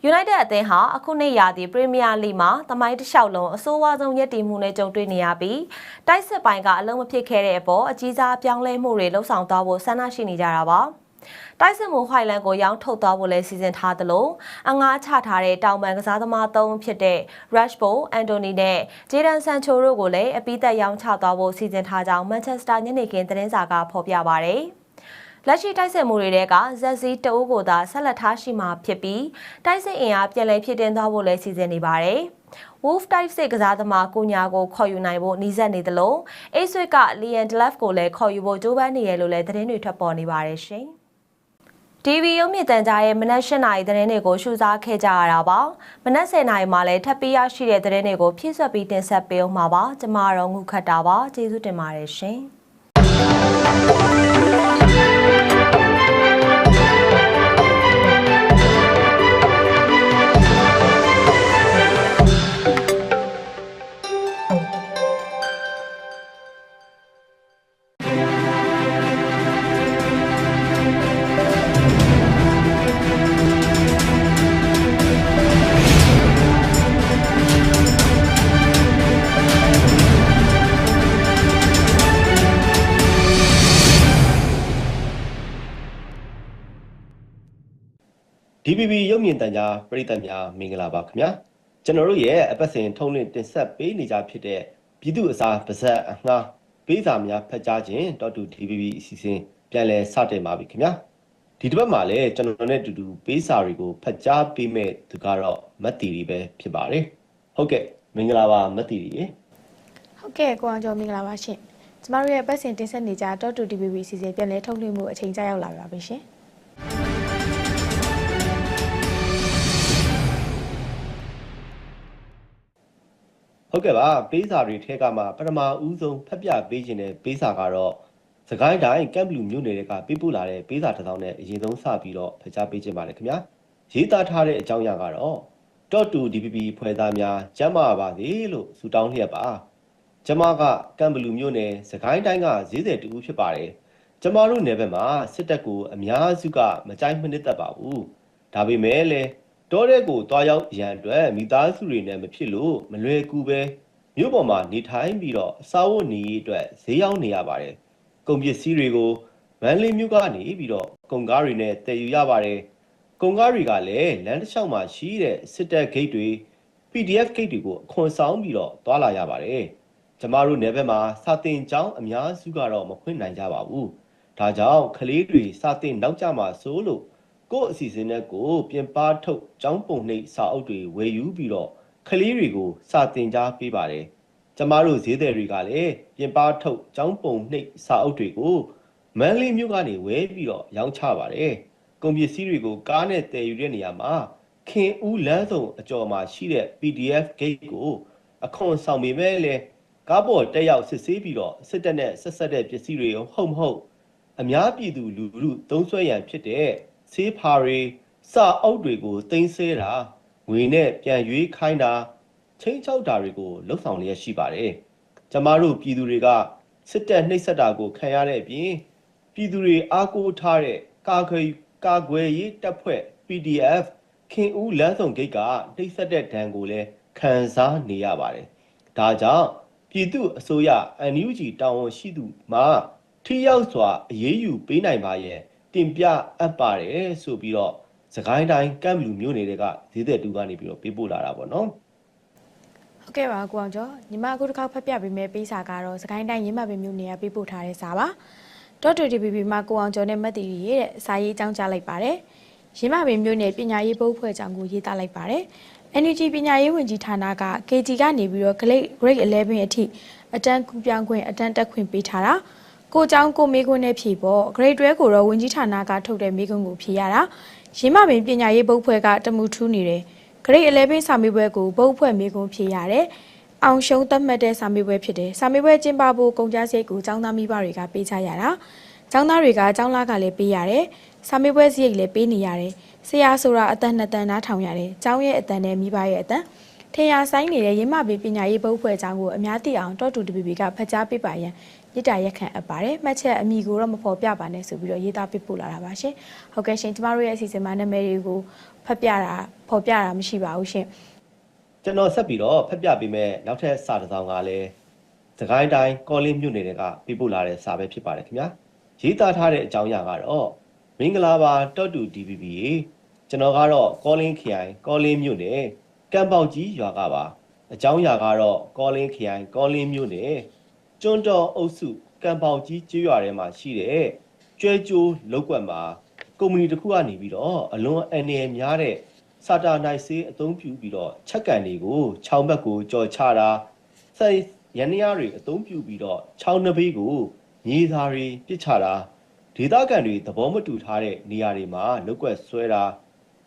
United အသင်းဟာအခုနှစ်ရာသီပရီးမီးယားလိမှာတမိုင်းတစ်လျှောက်လုံးအဆိုးဝါးဆုံးရက်တည်မှုနဲ့ကြုံတွေ့နေရပြီးတိုက်စစ်ပိုင်းကအလုံးမဖြစ်ခဲ့တဲ့အပေါ်အကြီးစားပြောင်းလဲမှုတွေလှုံ့ဆော်သွားဖို့ဆန္ဒရှိနေကြတာပါ။တိုက်စစ်မှုဟိုင်လန်ကိုရောင်းထုတ်သွားဖို့လည်းစီစဉ်ထားသလိုအငားချထားတဲ့တောင်ပန်ကစားသမားသုံးဖြစ်တဲ့ Rashford, Anthony နဲ့ Jadon Sancho တို့ကိုလည်းအပိသက်ရောင်းချသွားဖို့စီစဉ်ထားကြောင်း Manchester ညနေခင်းသတင်းစာကဖော်ပြပါရယ်။ လက်ရှိတိုက်စစ်မှုတွေကဇက်စီတအိုးကိုသာဆက်လက်ထားရှိမှာဖြစ်ပြီးတိုက်စစ်အင်အားပြန်လည်ဖြစ်တင်သွားဖို့လည်းစီစဉ်နေပါတယ်။ Wolf Type စစ်ကစားသမားကိုညာကိုခေါ်ယူနိုင်ဖို့နှီးစပ်နေသလိုအိတ်ဆွစ်က Liam Delaf ကိုလည်းခေါ်ယူဖို့ကြိုးပမ်းနေရလို့လည်းသတင်းတွေထွက်ပေါ်နေပါတယ်ရှင်။ TV ရုံးမြင့်တန်ကြားရဲ့မနက်၈နာရီသတင်းတွေကိုရှုစားခဲ့ကြရတာပါမနက်10နာရီမှာလည်းထပ်ပြီးရရှိတဲ့သတင်းတွေကိုဖြည့်ဆွက်ပြီးတင်ဆက်ပေးအောင်မှာပါကျမတော့ငုခတ်တာပါကျေးဇူးတင်ပါတယ်ရှင်။ DPP ရုပ်မြင်တန်ကြားပရိသတ်များမင်္ဂလာပါခင်ဗျာကျွန်တော်တို့ရဲ့အပတ်စဉ်ထုံးလင်းတင်ဆက်ပေးနေကြဖြစ်တဲ့ပြည်သူအစားပါဇက်အငှားပေးစာများဖတ်ကြားခြင်း .DPP အစီအစဉ်ပြန်လည်စတင်ပါပြီခင်ဗျာဒီတစ်ပတ်မှာလည်းကျွန်တော်နဲ့အတူတူပေးစာတွေကိုဖတ်ကြားပေးမဲ့သူကတော့မတ်တီရီပဲဖြစ်ပါတယ်ဟုတ်ကဲ့မင်္ဂလာပါမတ်တီရီရေဟုတ်ကဲ့ကိုအောင်ကျော်မင်္ဂလာပါရှင်ကျမတို့ရဲ့ပတ်စဉ်တင်ဆက်နေကြ .2DBB အစီအစဉ်ပြန်လည်ထုတ်လွှင့်မှုအချိန်ကြာရောက်လာပါပြီရှင် ဟုတ်ကဲ့ပါပေးစာတွေထဲကမှပထမဦးဆုံးဖတ်ပြပေးခြင်းတဲ့ပေးစာကတော့စကိုင်းတိုင်းကမ်ဘလူမြို့နယ်ကပေးပို့လာတဲ့ပေးစာတစ်စောင်းနဲ့အရင်ဆုံးစပြီးတော့ဖတ်ကြားပေးခြင်းပါတယ်ခင်ဗျာရေးသားထားတဲ့အကြောင်းအရာကတော့ .2DPP ဖွဲ့သားများကျမ်းမာပါစေလို့ဆုတောင်းလျက်ပါကျမကကမ်ဘလူမြို့နယ်စကိုင်းတိုင်းကဈေးသည်တူဖြစ်ပါတယ်ကျမတို့နယ်ဘက်မှာစစ်တပ်ကိုအများစုကမကြိုက်မနစ်သက်ပါဘူးဒါပေမဲ့လည်း တောတဲ့ကိုတွားရောက်ရန်အတွက်မိသားစုတွေနဲ့မဖြစ်လို့မလွယ်ကူပဲမြို့ပေါ်မှာနေထိုင်ပြီးတော့စားဝတ်နေရေးအတွက်ဈေးရောက်နေရပါတယ်။ကုန်ပစ္စည်းတွေကိုမန်လေးမြို့ကနေပြီးတော့ကုန်ကားတွေနဲ့တည်ယူရပါတယ်။ကုန်ကားတွေကလည်းလမ်းတစ်လျှောက်မှာရှိတဲ့စစ်တပ်ဂိတ်တွေ PDF ဂိတ်တွေကိုအခွန်ဆောင်ပြီးတော့တွာလာရပါတယ်။ကျမတို့နယ်ဘက်မှာစာတင်ကျောင်းအများစုကတော့မဖွင့်နိုင်ကြပါဘူး။ဒါကြောင့်ကလေးတွေစာတင်နောက်ကျမှာဆိုလို့ ကို့အစီအစဉ်နဲ့ကိုပြင်ပထုတ်ចောင်းပုံနှိပ်စာအုပ်တွေဝယ်ယူပြီးတော့ကလေးတွေကိုစာတင်ကြားပေးပါတယ်။ကျမတို့ဈေးသည်တွေကလည်းပြင်ပထုတ်ចောင်းပုံနှိပ်စာအုပ်တွေကိုမန်လေးမြို့ကနေဝယ်ပြီးတော့ရောင်းချပါတယ်။ကုန်ပစ္စည်းတွေကိုကားနဲ့တည်ယူတဲ့နေရာမှာခင်ဦးလမ်းဆောင်အကျော်မှာရှိတဲ့ PDF gate ကိုအခွန်ဆောင်ပေမဲ့လည်းကားပေါ်တက်ရောက်စစ်ဆေးပြီးတော့စစ်တပ်နဲ့ဆက်ဆက်တဲ့ပစ္စည်းတွေဟုတ်မဟုတ်အများပြည်သူလူထုသုံးဆွဲရန်ဖြစ်တဲ့ ဆေးဖာတွေစာအုပ်တွေကိုတင်ဆဲတာငွေနဲ့ပြန်ရွေးခိုင်းတာချင်းချောက်တာတွေကိုလှုပ်ဆောင်လျက်ရှိပါတယ်။ကျမတို့ပြည်သူတွေကစစ်တပ်နှိပ်စက်တာကိုခံရတဲ့အပြင်ပြည်သူတွေအားကိုးထားတဲ့ကာကွယ်ကာကွယ်ရေးတပ်ဖွဲ့ PDF ခင်ဦးလမ်းဆောင်ဂိတ်ကနှိပ်စက်တဲ့ဒဏ်ကိုလည်းခံစားနေရပါတယ်။ဒါကြောင့်ပြည်သူအစိုးရ NUG တာဝန်ရှိသူမှထိရောက်စွာအရေးယူပေးနိုင်ပါရဲ့ တင်ပြအပ်ပါတယ်ဆိုပြီးတော့စကိုင်းတိုင်းကမ်ဘလူမြို့နယ်တွေကဈေးသက်တူကနေပြီးတော့ပေးပို့လာတာပေါ့နော်ဟုတ်ကဲ့ပါကိုအောင်ကျော်ညီမအခုတစ်ခေါက်ဖတ်ပြပေးမယ့်ပေးစာကတော့စကိုင်းတိုင်းရင်းမပင်မြို့နယ်ကပေးပို့ထားတဲ့စာပါတော့တူ DPP မှာကိုအောင်ကျော်နဲ့မတ်တီရီရဲ့စာရေးအကြောင်းကြားလိုက်ပါတယ်ရင်းမပင်မြို့နယ်ပညာရေးဘုတ်ဖွဲ့ကြောင့်ကိုရေးသားလိုက်ပါတယ် NUG ပညာရေးဝန်ကြီးဌာနက KG ကနေပြီးတော့ Grade Grade 11အထိအတန်းကူပြောင်းခွင့်အတန်းတက်ခွင့်ပေးထားတာ ကိုเจ้าကိုမေးခွန်းနဲ့ဖြေပေါ့ Grade 12ကိုတော့ဝန်ကြီးဌာနကထုတ်တဲ့မေးခွန်းကိုဖြေရတာရင်းမပင်ပညာရေးဘုတ်ဖွဲ့ကတမှုထူးနေတယ် Grade 11စာမေးပွဲကိုဘုတ်ဖွဲ့မေးခွန်းဖြေရတယ် အောင်ရှုံးသတ်မှတ်တဲ့စာမေးပွဲဖြစ်တယ်စာမေးပွဲကျင်းပဖို့ကုန်ကြစရိတ်ကိုចောင်းသားမိဘတွေကပေးချရတာចောင်းသားတွေကចောင်းလာကလည်းပေးရတယ်စာမေးပွဲစရိတ်လည်းပေးနေရတယ်ဆရာဆိုတာအတန်နှစ်တန်နားထောင်ရတယ်ចောင်းရဲ့အတန်နဲ့မိဘရဲ့အတန်ထင်ရဆိုင်နေတဲ့ရင်းမပင်ပညာရေးဘုတ်ဖွဲ့ချောင်းကိုအများသိအောင်တောတူတပီပီကဖတ်ကြားပေးပါရန် မြစ်တာရက်ခံအပ်ပါတယ်မှတ်ချက်အမိကိုတော့မဖော်ပြပါနဲ့ဆိုပြီးတော့ရေးသားပေးပို့လာတာပါရှင်ဟုတ်ကဲ့ရှင်ကျမတို့ရဲ့အစီအစဉ်မှာနာမည်တွေကိုဖတ်ပြတာဖော်ပြတာမရှိပါဘူးရှင်ကျွန်တော်ဆက်ပြီးတော့ဖက်ပြပေးမယ်နောက်ထပ်စာတစ်စောင်ကလည်းသခိုင်းတိုင်းကောလင်းမြို့နယ်ကပြပို့လာတဲ့စာပဲဖြစ်ပါတယ်ခင်ဗျာရေးသားထားတဲ့အကြောင်းအရာကတော့မင်္ဂလာပါတော့တူ DVB ရေကျွန်တော်ကတော့ကောလင်းခရိုင်ကောလင်းမြို့နယ်ကံပေါက်ကြီးရွာကပါအကြောင်းအရာကတော့ကောလင်းခရိုင်ကောလင်းမြို့နယ် ကျွန်းတော်အုပ်စုကံပေါက်ကြီးကျေးရွာထဲမှာရှိတဲ့ကျွဲကျိုးလောက်ကွက်မှာကုမ္ပဏီတစ်ခုကနေပြီးတော့အလွန်အနေများတဲ့စာတာနိုင်စေးအသုံးပြုပြီးတော့ချက်ကန်တွေကိုခြောင်းဘက်ကိုကြော်ချတာစိတ်ရန်ရတွေအသုံးပြုပြီးတော့ခြောင်းနှဘေးကိုမြေသားတွေပစ်ချတာဒေသခံတွေသဘောမတူထားတဲ့နေရာတွေမှာလုတ်ကွက်ဆွဲတာ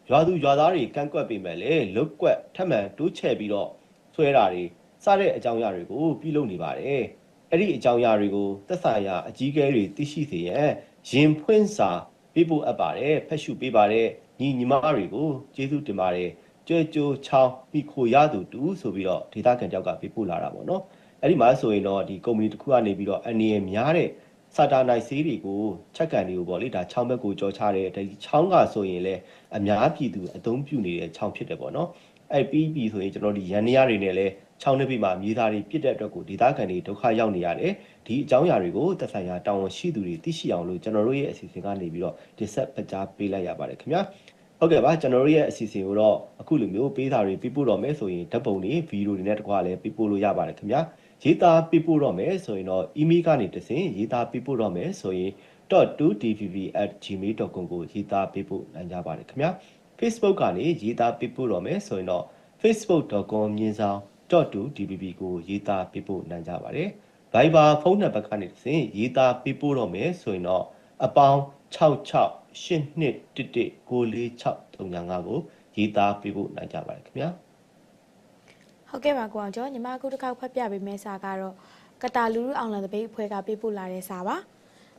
ရွာသူရွာသားတွေကန့်ကွက်ပေမဲ့လည်းလုတ်ကွက်ထပ်မံတိုးချဲ့ပြီးတော့ဆွဲတာတွေစတဲ့အကြောင်းအရာတွေကိုပြုလုပ်နေပါတယ် အဲ့ဒီအကြောင်းအရာတွေကိုသက်ဆိုင်ရာအကြီးအကဲတွေသိရှိစေရန်ရင်ဖွင့်စာပေးပို့အပ်ပါတယ်ဖက်ရှုပေးပါတယ်ညီညီမတွေကိုကျေးဇူးတင်ပါတယ်ကြွဲကြိုးချောင်းမိခိုရသူတူဆိုပြီးတော့ဒေတာကန်တယောက်ကပေးပို့လာတာပေါ့နော်အဲ့ဒီမှာဆိုရင်တော့ဒီကုမ္ပဏီတစ်ခုကနေပြီးတော့အနေရများတဲ့စာတာနိုင်ဆေးတွေကိုချက်ကန်တွေကိုပေါ့လေဒါချောင်းဘက်ကိုကြော်ချတယ်ဒီချောင်းကဆိုရင်လည်းအများပြည်သူအသုံးပြုနေတဲ့ချောင်းဖြစ်တယ်ပေါ့နော်အဲ့ပြီးပြီဆိုရင်ကျွန်တော်ဒီရန်နေရတွေနဲ့လည်း ချောင်းနှစ်ပိမှာမြေသားတွေပြစ်တဲ့အတွက်ကိုဒေတာကန်တွေဒုက္ခရောက်နေရတယ်ဒီအကြောင်းအရာတွေကိုသက်ဆိုင်ရာတာဝန်ရှိသူတွေသိရှိအောင်လို့ကျွန်တော်တို့ရဲ့အစီအစဉ်ကနေပြီးတော့တင်ဆက်ပကြားပေးလိုက်ရပါတယ်ခင်ဗျာဟုတ်ကဲ့ပါကျွန်တော်တို့ရဲ့အစီအစဉ်ကိုတော့အခုလိုမျိုးပေးတာတွေပြပို့တော့မယ်ဆိုရင်ဓာတ်ပုံတွေဗီဒီယိုတွေနဲ့တကွာလည်းပြပို့လို့ရပါတယ်ခင်ဗျာရေးသားပြပို့တော့မယ်ဆိုရင်တော့ email ကနေတဆင့်ရေးသားပြပို့တော့မယ်ဆိုရင် .2dvv@gmail.com ကိုရေးသားပြပို့နိုင်ကြပါတယ်ခင်ဗျာ Facebook ကနေရေးသားပြပို့တော့မယ်ဆိုရင်တော့ facebook.com မြင်းဆောင် .2dvv ကိုရေးသားပြပို့နိုင်ကြပါတယ်။ Viber ဖုန်းနံပါတ်ကနေတစ်ဆင့်ရေးသားပေးပို့တော့မယ်ဆိုရင်တော့အပေါင်း66 8211 94635ကိုရေးသားပေးပို့နိုင်ကြပါတယ်ခင်ဗျာဟုတ်ကဲ့ပါကိုအောင်ကျော်ညီမအခုတစ်ခေါက်ဖတ်ပြပေးမယ့်စာကတော့ကတာလူလူအောင်လန်တပိတ်အဖွဲ့ကပေးပို့လာတဲ့စာပါ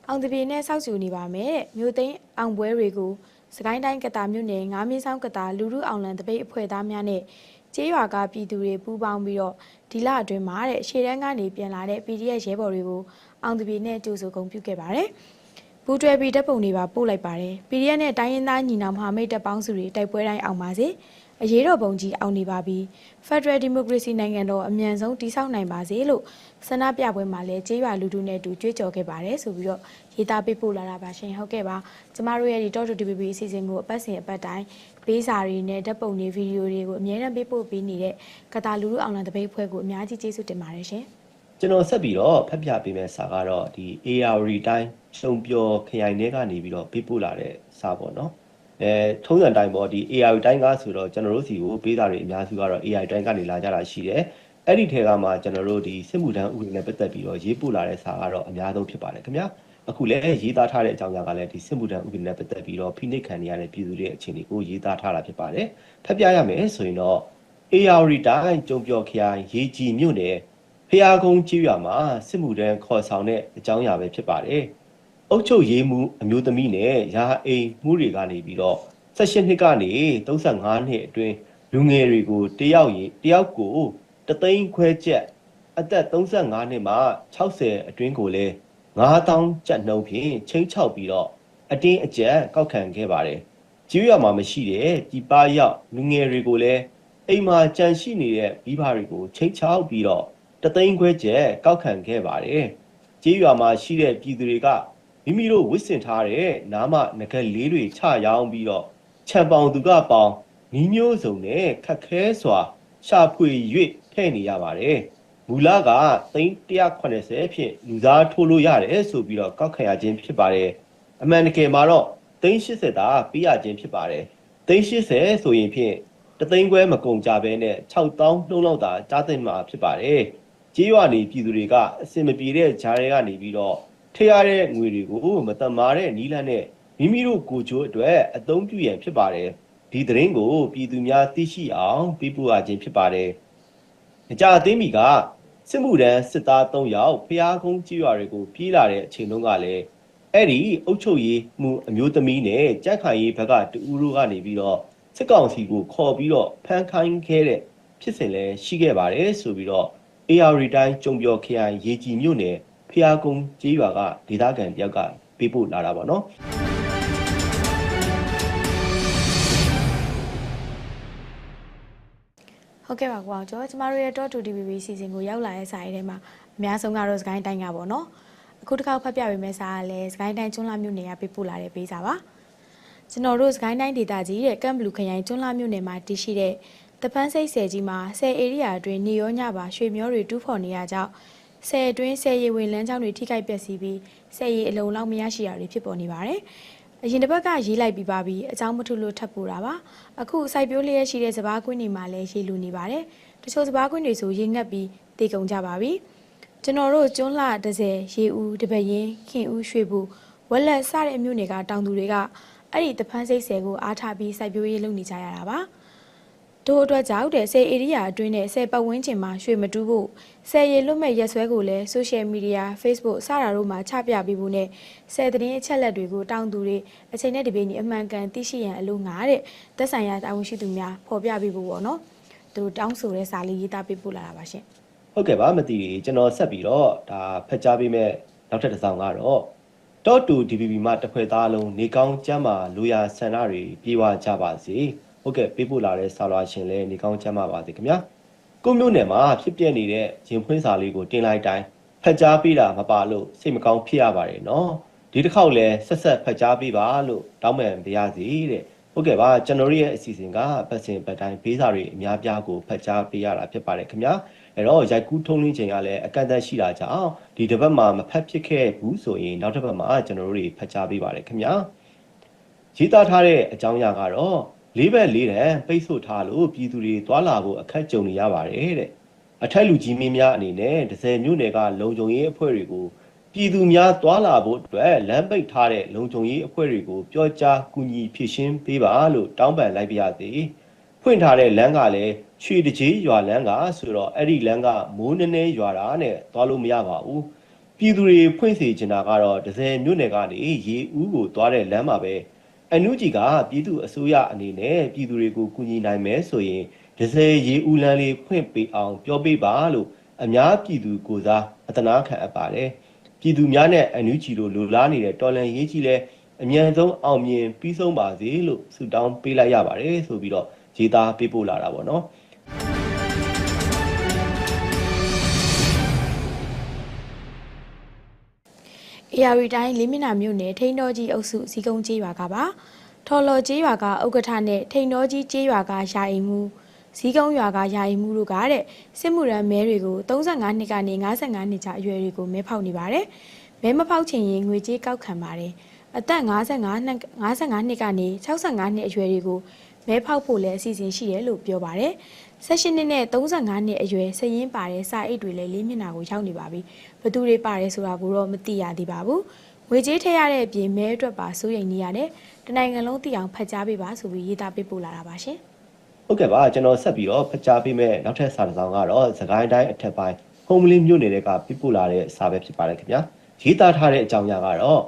အောင်တပြေနဲ့စောက်စုနေပါမယ်တဲ့မြို့သိမ်းအောင်ပွဲတွေကိုစကိုင်းတိုင်းကတာမြို့နယ်ငါးမင်းဆောင်ကတာလူလူအောင်လန်တပိတ်အဖွဲ့သားများနဲ့ ကျေးရွာကပြည်သူတွေပူးပေါင်းပြီးတော့ဒီလအတွင်းမှာတဲ့ရှေ့တန်းကနေပြန်လာတဲ့ PDF ရဲဘော်တွေကိုအောင်တပြေနဲ့ကြိုဆိုဂုဏ်ပြုခဲ့ပါတယ်ပူးတွဲပြီးတပ်ပုံတွေပါပို့လိုက်ပါတယ် PDF နဲ့တိုင်းရင်းသားညီနောင်မဟာမိတ်တပ်ပေါင်းစုတွေတိုက်ပွဲတိုင်းအောင်ပါစေအရေးတော်ပုံကြီးအောင်နေပါပြီ Federal Democracy နိုင်ငံတော်အမြန်ဆုံးတည်ဆောက်နိုင်ပါစေလို့ဆန္ဒပြပွဲမှာလည်းကျေးရွာလူထုနဲ့အတူကြွေးကြော်ခဲ့ပါတယ်ဆိုပြီးတော့ ရေးသားပေးပို့လာတာပါရှင်ဟုတ်ကဲ့ပါကျမတို့ရဲ့ဒီ Talk to DBB အစီအစဉ်ကိုအပတ်စဉ်အပတ်တိုင်းပေးစာတွေနဲ့ဓာတ်ပုံတွေဗီဒီယိုတွေကိုအများနဲ့ပေးပို့ပေးနေတဲ့ကတာလူလူအောင်လန်တပိတ်ဖွဲ့ကိုအများကြီးကျေးဇူးတင်ပါတယ်ရှင်ကျွန်တော်ဆက်ပြီးတော့ဖတ်ပြပေးမယ့်စာကတော့ဒီ AR တိုင်းရှုံပျော်ခရိုင်ထဲကနေပြီးတော့ပေးပို့လာတဲ့စာပေါ့နော်အဲထုံးစံတိုင်းပေါ့ဒီ AI တိုင်းကဆိုတော့ကျွန်တော်တို့စီကိုပေးတာတွေအများစုကတော့ AI တိုင်းကနေလာကြတာရှိတယ်အဲ့ဒီထဲကမှကျွန်တော်တို့ဒီစစ်မှုထမ်းဥပဒေနဲ့ပတ်သက်ပြီးတော့ရေးပို့လာတဲ့စာကတော့အများဆုံးဖြစ်ပါတယ်ခင်ဗျာ အခုလည်းရေးသားထားတဲ့အကြောင်းအရာကလည်းဒီစစ်မှုထမ်းဥပဒေနဲ့ပတ်သက်ပြီးတော့ဖိနှိပ်ခံနေရတဲ့ပြည်သူတွေအခြေအနေကိုရေးသားထားတာဖြစ်ပါတယ်ဖတ်ပြရမယ်ဆိုရင်တော့ AR တိုင်းကြုံပြော်ခရိုင်ရေကြီးမြို့နယ်ဖျားကုန်းကြီးရွာမှာစစ်မှုထမ်းခေါ်ဆောင်တဲ့အကြောင်းအရာပဲဖြစ်ပါတယ်အုတ်ချုပ်ရေးမှုအမျိုးသမီးနဲ့ရာအိမ်မှုတွေကနေပြီးတော့16နှစ်ကနေ35နှစ်အတွင်းလူငယ်တွေကိုတယောက်ရင်တယောက်ကိုတသိန်းခွဲချက်အသက်35နှစ်မှ60အတွင်းကိုလည်း 9000ကျပ်နှုန်းဖြင့်ချင်းချောက်ပြီးတော့အတင်းအကျပ်ကောက်ခံခဲ့ပါတယ်။ကျွေးရမှာမရှိတဲ့ဒီပါရောက်လူငယ်တွေကိုလည်းအိမ်မှာကြံရှိနေတဲ့မိဘတွေကိုချင်းချောက်ပြီးတော့တသိန်းခွဲချက်ကောက်ခံခဲ့ပါတယ်။ကျေးရွာမှာရှိတဲ့ပြည်သူတွေကမိမိတို့ဝစ်စင်ထားတဲ့နားမငကက်လေးတွေချရောင်းပြီးတော့ခြံပေါင်သူကပေါင်နီးမျိုးစုံနဲ့ခက်ခဲစွာရှာဖွေ၍ဖဲ့နေရပါတယ်။ မူလကသိန်း180ဖြင့်လူသားထိုးလို့ရတယ်ဆိုပြီးတော့ကောက်ခံရခြင်းဖြစ်ပါတယ်။အမှန်တကယ်မှာတော့သိန်း80သာပေးရခြင်းဖြစ်ပါတယ်။သိန်း80ဆိုရင်ဖြင့်တသိန်းခွဲမကုန်ကြဘဲနဲ့6000နှုံးလောက်သာကြားသိမှာဖြစ်ပါတယ်။ကြေးရွာနေပြည်သူတွေကအစင်မပြေတဲ့ဂျားတွေကနေပြီးတော့ထည့်ရတဲ့ငွေတွေကိုမတမာတဲ့နီးလန်းနဲ့မိမိတို့ကိုချိုးအတွက်အသုံးပြုရန်ဖြစ်ပါတယ်ဒီသတင်းကိုပြည်သူများသိရှိအောင်ပြပို့ရခြင်းဖြစ်ပါတယ်အကြအသိမီက စစ်မှုတန်းစစ်သား3ယောက်ဖျားကုန်းကြီးရွာတွေကိုပြေးလာတဲ့အချိန်တုန်းကလည်းအဲ့ဒီအုပ်ချုပ်ရေးမှုအမျိုးသမီးနဲ့ကြက်ခိုင်ရေးဘက်ကတူဦးတို့ကနေပြီးတော့စစ်ကောင်စီကိုခေါ်ပြီးတော့ဖမ်းခိုင်းခဲ့တဲ့ဖြစ်စဉ်လည်းရှိခဲ့ပါတယ်ဆိုပြီးတော့ AR တိုင်းကြုံပြော်ခရိုင်ရေကြီးမြို့နယ်ဖျားကုန်းကြီးရွာကဒေသခံတယောက်ကပေးပို့လာတာပေါ့နော် ဟုတ်ကဲ့ပါကိုအောင်ကျော်ကျမတို့ရဲ့ Talk to DBB စီစဉ်ကိုရောက်လာတဲ့စာရေးထဲမှာအများဆုံးကတော့စကိုင်းတိုင်းကပေါ့နော်အခုတစ်ခါဖတ်ပြပေးမယ့်စာကလည်းစကိုင်းတိုင်းကျွန်းလာမြို့နယ်ကပေးပို့လာတဲ့ပေးစာပါကျွန်တော်တို့စကိုင်းတိုင်းဒေသကြီးတဲ့ကမ်ဘလူခရိုင်ကျွန်းလာမြို့နယ်မှာတည်ရှိတဲ့တပန်းစိတ်ဆယ်ကြီးမှာဆယ်ဧရိယာအတွင်းနေရောညပါရွှေမျောတွေတူးဖော်နေရကြောင်းဆယ်အတွင်းဆယ်ရီဝင်လမ်းကြောင်းတွေထိခိုက်ပျက်စီးပြီးဆယ်ရီအလုံးလောက်မရရှိတာတွေဖြစ်ပေါ်နေပါတယ် အရင်တစ်ပတ်ကရေးလိုက်ပြီးပါပြီအကြောင်းမထုလို့ထပ်ပို့တာပါအခုစိုက်ပျိုးလျက်ရှိတဲ့စပားကွင်းတွေမှာလည်းရေးလူနေပါတယ်တချို့စပားကွင်းတွေဆိုရေငတ်ပြီးတေကုန်ကြပါပြီကျွန်တော်တို့ကျွန်းလှတစ်စဲရေဦးတပရင်ခင်ဦးရွှေဘူးဝက်လက်စတဲ့အမျိုးတွေကတောင်သူတွေကအဲ့ဒီတဖန်းစိတ်ဆယ်ကိုအားထားပြီးစိုက်ပျိုးရေးလုပ်နေကြရတာပါ တို့အတွက်ကြောင့်တဲ့ဆယ်ဧရိယာအတွင်းနဲ့ဆယ်ပတ်ဝန်းကျင်မှာရွှေမတူးဖို့ဆယ်ရီလွတ်မဲ့ရက်စွဲကိုလည်း social media Facebook စတာတို့မှာချပြပေးဖို့နဲ့ဆယ်သတင်းအချက်လက်တွေကိုတောင်းသူတွေအချိန်နဲ့တပြေးညီအမှန်ကန်သိရှိရန်အလို့ငါတဲ့သက်ဆိုင်ရာတာဝန်ရှိသူများဖော်ပြပေးဖို့ပေါ့နော်သူတို့တောင်းဆိုတဲ့စာလေးရေးသားပေးပို့လာတာပါရှင်ဟုတ်ကဲ့ပါမသိဘူးကျွန်တော်ဆက်ပြီးတော့ဒါဖတ်ကြားပေးမဲ့နောက်ထပ်တစ်စောင်ကတော့တော့တူ DBB မှာတစ်ဖွဲ့သားလုံးနေကောင်းကျမ်းမာလူရဆန္ဒတွေပြေဝကြပါစေ ဟုတ်ကဲ့ပေးပို့လာတဲ့ဆာလွာရှင်လည်းနေကောင်းကျမ်းမာပါစေခင်ဗျာကိုမျိုးနယ်မှာဖြစ်ပျက်နေတဲ့ရင်ဖွင့်စာလေးကိုတင်လိုက်တိုင်းဖတ်ကြားပေးတာမပါလို့စိတ်မကောင်းဖြစ်ရပါတယ်နော်ဒီတစ်ခေါက်လည်းဆက်ဆက်ဖတ်ကြားပေးပါလို့တောင်းပန်ပါရစေတဲ့ဟုတ်ကဲ့ပါကျွန်တော်ရဲ့အစီအစဉ်ကပတ်စင်ပတ်တိုင်းဘေးစာတွေအများပြားကိုဖတ်ကြားပေးရတာဖြစ်ပါတယ်ခင်ဗျာအဲ့တော့ရိုက်ကူးထုံးလင်းချိန်ကလည်းအကန့်အသတ်ရှိတာကြောင့်ဒီတစ်ပတ်မှာမဖတ်ဖြစ်ခဲ့ဘူးဆိုရင်နောက်တစ်ပတ်မှာကျွန်တော်တို့တွေဖတ်ကြားပေးပါတယ်ခင်ဗျာရေးသားထားတဲ့အကြောင်းအရာကတော့ လေးဘက်လေးတန်းပိတ်ဆို့ထားလို့ပြည်သူတွေသွာလာဖို့အခက်ကြုံနေရပါတယ်တဲ့အထက်လူကြီးမင်းများအနေနဲ့ဒဇယ်မြို့နယ်ကလုံခြုံရေးအဖွဲ့တွေကိုပြည်သူများသွာလာဖို့အတွက်လမ်းပိတ်ထားတဲ့လုံခြုံရေးအဖွဲ့တွေကိုပြောကြားကူညီဖြည့်ရှင်းပေးပါလို့တောင်းပန်လိုက်ပါရစေ။ဖွင့်ထားတဲ့လမ်းကလည်းရွှေတကြီးရွာလမ်းကဆိုတော့အဲ့ဒီလမ်းကမိုးနည်းနည်းရွာတာနဲ့သွားလို့မရပါဘူးပြည်သူတွေဖွင့်စေချင်တာကတော့ဒဇယ်မြို့နယ်ကနေရေဦးကိုသွားတဲ့လမ်းမှာပဲ အန်နူဂျီကပြည်သူအစိုးရအနေနဲ့ပြည်သူတွေကိုကူညီနိုင်မယ်ဆိုရင်ဒဇယ်ရေဦးလမ်းလေးဖွင့်ပေးအောင်ပြောပေးပါလို့အများပြည်သူကိုစားအတနာခံအပ်ပါတယ်ပြည်သူများနဲ့အန်နူဂျီတို့လိုလားနေတဲ့တော်လန်ရေးကြီးလဲအမြန်ဆုံးအောင်မြင်ပြီးဆုံးပါစေလို့ဆုတောင်းပေးလိုက်ရပါတယ်ဆိုပြီးတော့ရေးသားပေးပို့လာတာပေါ့နော် AR တိုင်းလေးမျက်နှာမြို့နယ်ထိန်တော်ကြီးအုပ်စုစီကုံကြီးရွာကပါထော်လော်ကြီးရွာကဥက္ကဋ္ဌနဲ့ထိန်တော်ကြီးကြီးရွာကယာအိမ်မှုဇီးကုန်းရွာကယာအိမ်မှုတို့ကတဲ့စစ်မှုရန်မဲတွေကို35နှစ်ကနေ55နှစ်ကြာအရွယ်တွေကိုမဲဖောက်နေပါတယ်မဲမဖောက်ချင်ရင်ငွေကြေးကောက်ခံပါတယ်အသက်55နှစ်55နှစ်ကနေ65နှစ်အရွယ်တွေကိုမဲဖောက်ဖို့လည်းအစီအစဉ်ရှိတယ်လို့ပြောပါတယ် 16နှစ်နဲ့35နှစ်အရွယ်စရင်ပါတဲ့စာအိတ်တွေလည်းလေးမျက်နှာကိုရောက်နေပါပြီဘသူတွေပါတယ်ဆိုတာကိုတော့မသိရသေးပါဘူးငွေကြေးထည့်ရတဲ့အပြင်မဲအတွက်ပါစိုးရိမ်နေရတယ်တနိုင်ငံလုံးသိအောင်ဖတ်ကြားပေးပါဆိုပြီးရေးသားပေးပို့လာတာပါရှင်ဟုတ်ကဲ့ပါကျွန်တော်ဆက်ပြီးတော့ဖတ်ကြားပေးမယ်နောက်ထပ်စာတစ်စောင်ကတော့သခိုင်းတိုင်းအထက်ပိုင်းဟုံးမလင်းမြို့နယ်တွေကပြပို့လာတဲ့စာပဲဖြစ်ပါတယ်ခင်ဗျာရေးသားထားတဲ့အကြောင်းအရာကတော့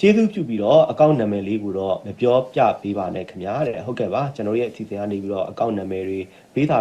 ကျေးဇူးပြုပြီးတော့အကောင့်နာမည်လေးကိုတော့မပြောပြပေးပါနဲ့ခင်ဗျာတဲ့ဟုတ်ကဲ့ပါကျွန်တော်ရဲ့အစီအစဉ်ကနေပြီးတော့အကောင့်နာမည်တွေပေးတာ